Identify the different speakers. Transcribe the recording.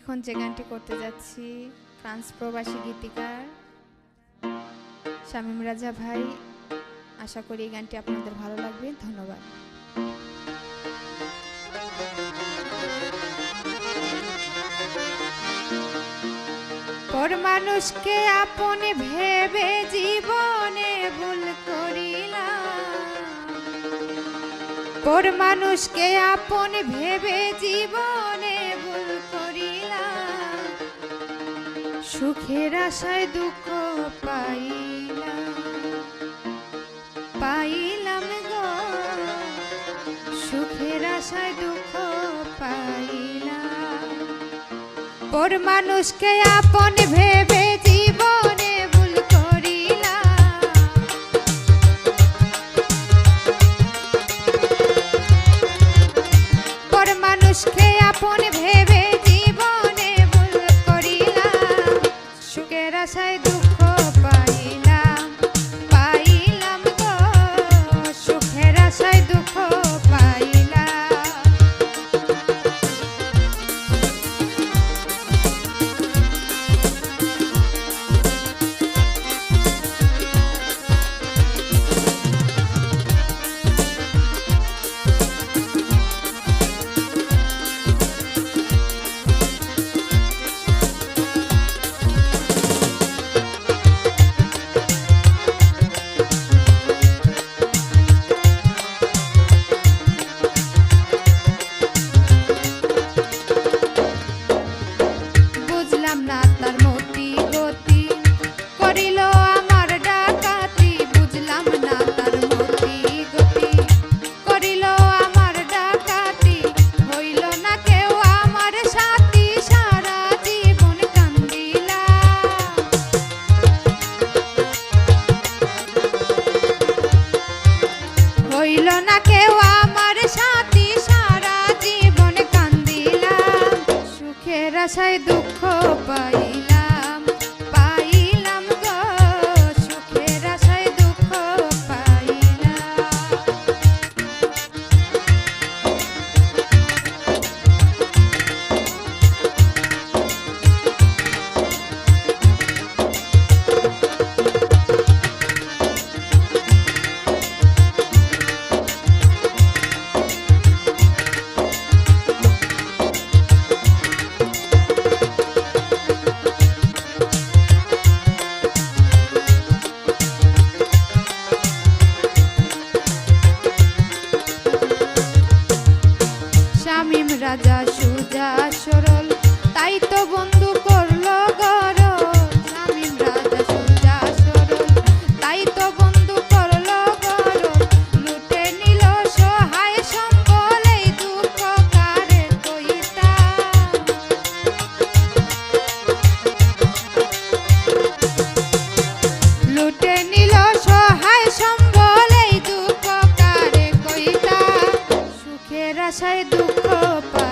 Speaker 1: এখন যে গানটি করতে যাচ্ছি, ফ্রান্স প্রবাসী গীতিকার শামীম রাজা ভাই, আশা করি এই গানটি আপনাদের ভালো লাগবে। ধন্যবাদ। পর মানুষকে আপন ভেবে জীবনে ভুল করিলাম। পর মানুষকে আপন ভেবে জীবন সুখের আশায় দুঃখ পাইলাম পাইলাম গ। সুখের আশায় দুঃখ পাইলাম। পর মানুষকে আপন ভেবে আশায় দুঃখ ছিল সুখের আশায় দুঃখ পাইলাম। কপা